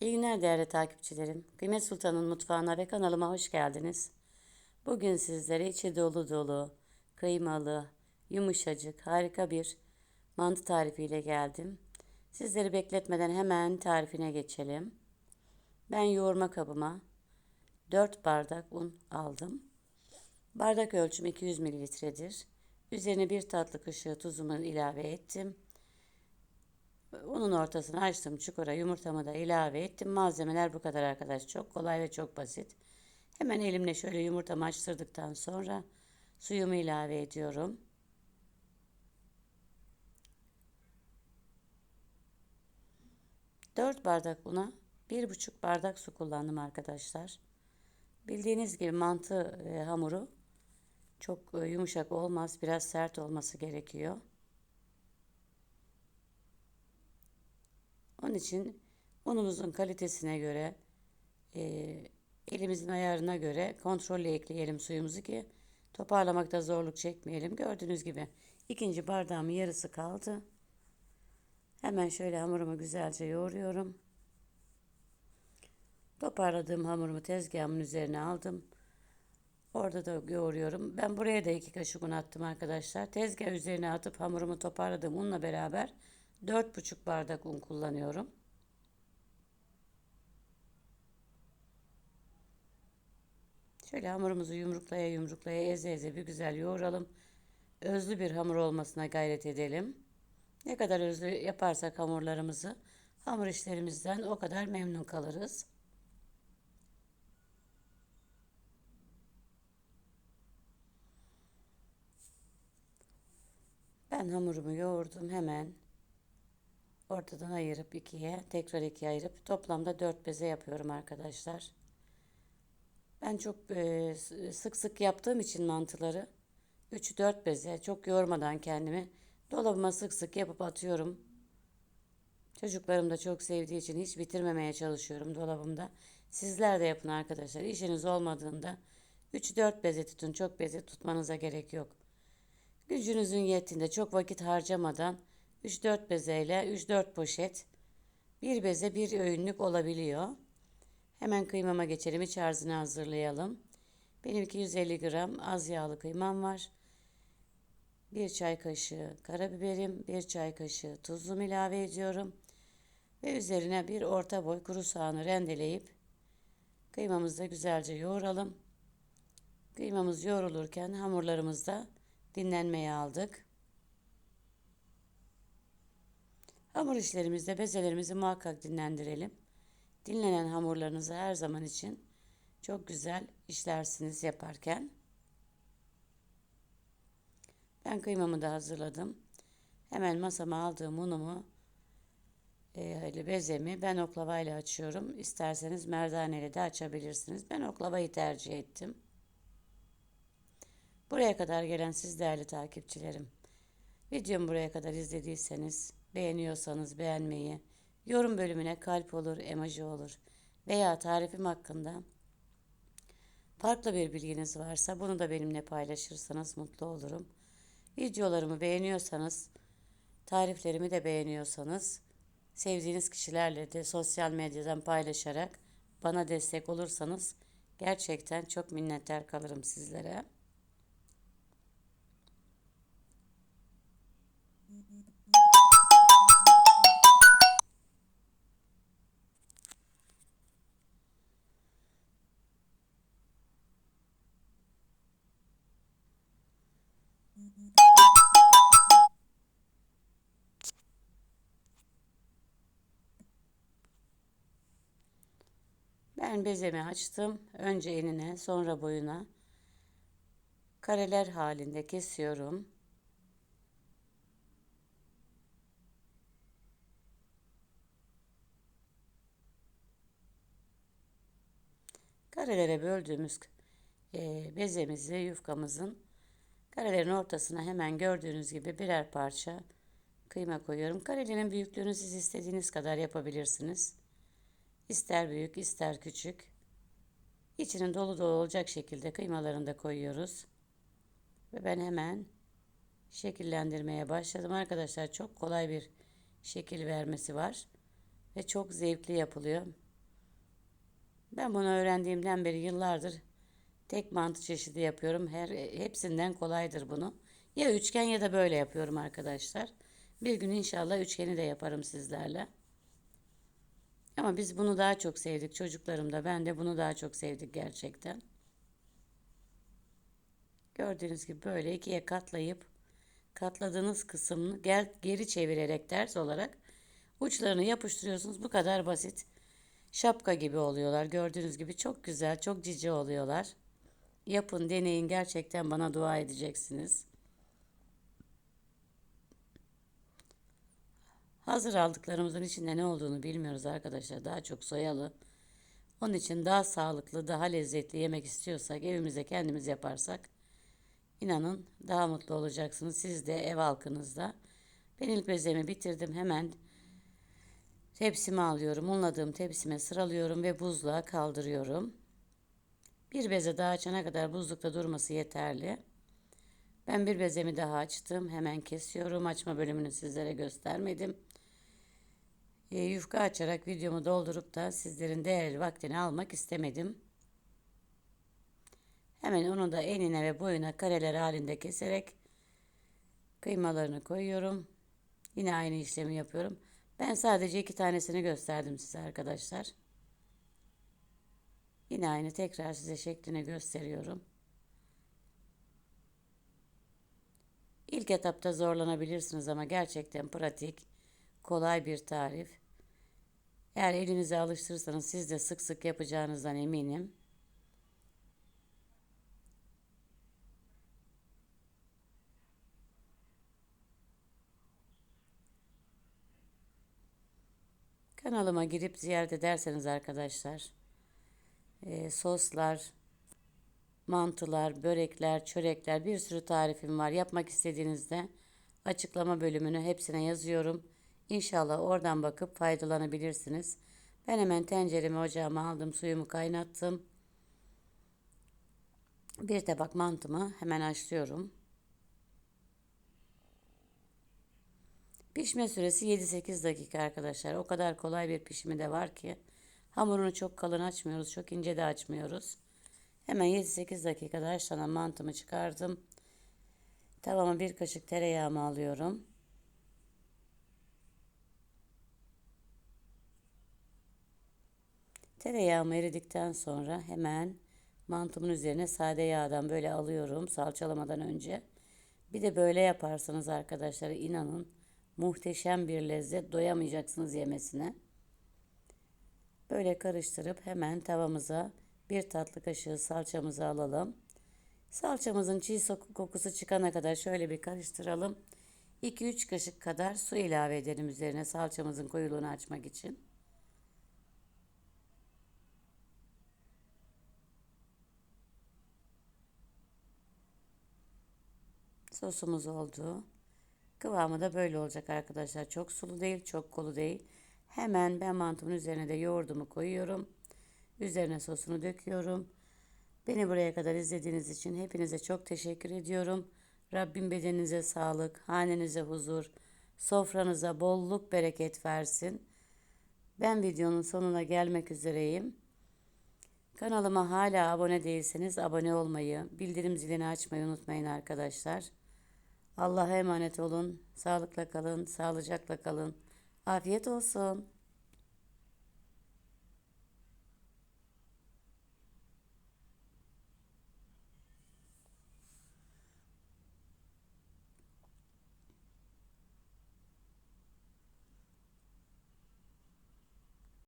İyi günler değerli takipçilerim. Kıymet Sultan'ın mutfağına ve kanalıma hoş geldiniz. Bugün sizlere içi dolu dolu, kıymalı, yumuşacık, harika bir mantı tarifiyle geldim. Sizleri bekletmeden hemen tarifine geçelim. Ben yoğurma kabıma 4 bardak un aldım. Bardak ölçüm 200 mililitredir. Üzerine bir tatlı kaşığı tuzumu ilave ettim. Unun ortasını açtım çukura yumurtamı da ilave ettim. Malzemeler bu kadar arkadaş. Çok kolay ve çok basit. Hemen elimle şöyle yumurtamı açtırdıktan sonra suyumu ilave ediyorum. Dört bardak una bir buçuk bardak su kullandım arkadaşlar. Bildiğiniz gibi mantı e, hamuru çok e, yumuşak olmaz. Biraz sert olması gerekiyor. Onun için unumuzun kalitesine göre e, elimizin ayarına göre kontrolle ekleyelim suyumuzu ki toparlamakta zorluk çekmeyelim. Gördüğünüz gibi ikinci bardağımın yarısı kaldı. Hemen şöyle hamurumu güzelce yoğuruyorum. Toparladığım hamurumu tezgahımın üzerine aldım. Orada da yoğuruyorum. Ben buraya da iki kaşık un attım arkadaşlar. Tezgah üzerine atıp hamurumu toparladığım unla beraber 4,5 bardak un kullanıyorum. Şöyle hamurumuzu yumruklaya yumruklaya eze eze bir güzel yoğuralım. Özlü bir hamur olmasına gayret edelim. Ne kadar özlü yaparsak hamurlarımızı hamur işlerimizden o kadar memnun kalırız. Ben hamurumu yoğurdum hemen ortadan ayırıp ikiye tekrar ikiye ayırıp toplamda dört beze yapıyorum arkadaşlar. Ben çok e, sık sık yaptığım için mantıları 3-4 beze çok yormadan kendimi dolabıma sık sık yapıp atıyorum. Çocuklarım da çok sevdiği için hiç bitirmemeye çalışıyorum dolabımda. Sizler de yapın arkadaşlar. İşiniz olmadığında 3-4 beze tutun. Çok beze tutmanıza gerek yok. Gücünüzün yettiğinde çok vakit harcamadan 3-4 bezeyle 3-4 poşet bir beze bir öğünlük olabiliyor. Hemen kıymama geçelim. İç harcını hazırlayalım. Benim 250 gram az yağlı kıymam var. 1 çay kaşığı karabiberim, 1 çay kaşığı tuzum ilave ediyorum. Ve üzerine bir orta boy kuru soğanı rendeleyip kıymamızı da güzelce yoğuralım. Kıymamız yoğrulurken hamurlarımızı da dinlenmeye aldık. Hamur işlerimizde bezelerimizi muhakkak dinlendirelim. Dinlenen hamurlarınızı her zaman için çok güzel işlersiniz yaparken. Ben kıymamı da hazırladım. Hemen masama aldığım unumu e, bezemi ben oklavayla açıyorum. İsterseniz merdaneyle de açabilirsiniz. Ben oklavayı tercih ettim. Buraya kadar gelen siz değerli takipçilerim. Videomu buraya kadar izlediyseniz Beğeniyorsanız beğenmeyi, yorum bölümüne kalp olur, emoji olur veya tarifim hakkında farklı bir bilginiz varsa bunu da benimle paylaşırsanız mutlu olurum. Videolarımı beğeniyorsanız, tariflerimi de beğeniyorsanız, sevdiğiniz kişilerle de sosyal medyadan paylaşarak bana destek olursanız gerçekten çok minnettar kalırım sizlere. Ben bezemi açtım. Önce enine sonra boyuna kareler halinde kesiyorum. Karelere böldüğümüz e, bezemizi yufkamızın karelerin ortasına hemen gördüğünüz gibi birer parça kıyma koyuyorum. Karelerin büyüklüğünü siz istediğiniz kadar yapabilirsiniz. İster büyük ister küçük. İçinin dolu dolu olacak şekilde kıymalarını da koyuyoruz. Ve ben hemen şekillendirmeye başladım. Arkadaşlar çok kolay bir şekil vermesi var. Ve çok zevkli yapılıyor. Ben bunu öğrendiğimden beri yıllardır tek mantı çeşidi yapıyorum. Her hepsinden kolaydır bunu. Ya üçgen ya da böyle yapıyorum arkadaşlar. Bir gün inşallah üçgeni de yaparım sizlerle. Ama biz bunu daha çok sevdik. Çocuklarım da ben de bunu daha çok sevdik gerçekten. Gördüğünüz gibi böyle ikiye katlayıp katladığınız kısmını gel, geri çevirerek ters olarak uçlarını yapıştırıyorsunuz. Bu kadar basit. Şapka gibi oluyorlar. Gördüğünüz gibi çok güzel, çok cici oluyorlar. Yapın, deneyin. Gerçekten bana dua edeceksiniz. Hazır aldıklarımızın içinde ne olduğunu bilmiyoruz arkadaşlar. Daha çok soyalı. Onun için daha sağlıklı, daha lezzetli yemek istiyorsak evimize kendimiz yaparsak inanın daha mutlu olacaksınız. Siz de ev halkınızda. Ben ilk bezemi bitirdim. Hemen tepsime alıyorum. Unladığım tepsime sıralıyorum ve buzluğa kaldırıyorum. Bir beze daha açana kadar buzlukta durması yeterli. Ben bir bezemi daha açtım. Hemen kesiyorum. Açma bölümünü sizlere göstermedim. E, yufka açarak videomu doldurup da sizlerin değerli vaktini almak istemedim. Hemen onu da enine ve boyuna kareler halinde keserek kıymalarını koyuyorum. Yine aynı işlemi yapıyorum. Ben sadece iki tanesini gösterdim size arkadaşlar. Yine aynı tekrar size şeklini gösteriyorum. İlk etapta zorlanabilirsiniz ama gerçekten pratik, kolay bir tarif. Eğer elinize alıştırırsanız siz de sık sık yapacağınızdan eminim. Kanalıma girip ziyaret ederseniz arkadaşlar e, soslar, mantılar, börekler, çörekler bir sürü tarifim var. Yapmak istediğinizde açıklama bölümünü hepsine yazıyorum. İnşallah oradan bakıp faydalanabilirsiniz. Ben hemen tenceremi ocağıma aldım, suyumu kaynattım. Bir tabak mantımı hemen haşlıyorum. Pişme süresi 7-8 dakika arkadaşlar. O kadar kolay bir pişimi de var ki. Hamurunu çok kalın açmıyoruz, çok ince de açmıyoruz. Hemen 7-8 dakikada haşlanan mantımı çıkardım. Tavama bir kaşık tereyağımı alıyorum. Tereyağımı eridikten sonra hemen mantımın üzerine sade yağdan böyle alıyorum salçalamadan önce. Bir de böyle yaparsanız arkadaşlar inanın muhteşem bir lezzet doyamayacaksınız yemesine. Böyle karıştırıp hemen tavamıza bir tatlı kaşığı salçamızı alalım. Salçamızın çiğ kokusu çıkana kadar şöyle bir karıştıralım. 2-3 kaşık kadar su ilave edelim üzerine salçamızın koyuluğunu açmak için. Sosumuz oldu. Kıvamı da böyle olacak arkadaşlar. Çok sulu değil, çok kolu değil. Hemen ben mantımın üzerine de yoğurdumu koyuyorum. Üzerine sosunu döküyorum. Beni buraya kadar izlediğiniz için hepinize çok teşekkür ediyorum. Rabbim bedeninize sağlık, hanenize huzur, sofranıza bolluk bereket versin. Ben videonun sonuna gelmek üzereyim. Kanalıma hala abone değilseniz abone olmayı, bildirim zilini açmayı unutmayın arkadaşlar. Allah'a emanet olun. Sağlıkla kalın, sağlıcakla kalın. Afiyet olsun.